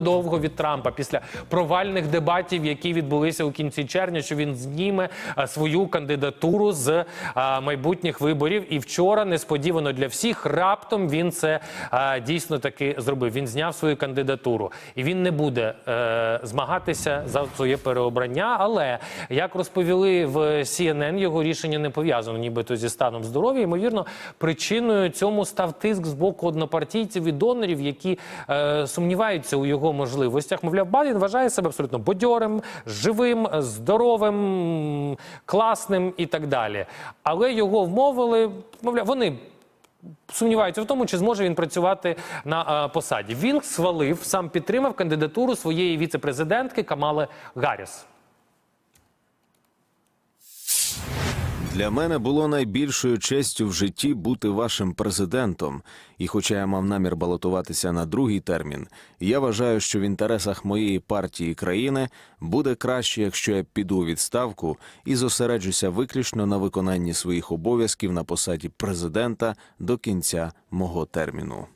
Довго від Трампа після провальних дебатів, які відбулися у кінці червня, що він зніме е, свою кандидатуру з е, майбутніх виборів. І вчора несподівано для всіх раптом він це е, дійсно таки зробив. Він зняв свою кандидатуру, і він не буде змагатися за своє переобрання. Але як розповіли в CNN, його рішення не пов'язано, нібито зі станом здоров'я. Ймовірно, причиною цьому став тиск з боку однопартійців і донорів, які сумніваються у його можливостях. Мовляв, Байден вважає себе абсолютно бадьорим, живим, здоровим, класним і так далі. Але його вмовили, мовляв, вони. Сумніваються в тому, чи зможе він працювати на е, посаді. Він схвалив, сам підтримав кандидатуру своєї віцепрезидентки Камали Гарріс. Для мене було найбільшою честю в житті бути вашим президентом. І, хоча я мав намір балотуватися на другий термін, я вважаю, що в інтересах моєї партії країни буде краще, якщо я піду у відставку і зосереджуся виключно на виконанні своїх обов'язків на посаді президента до кінця мого терміну.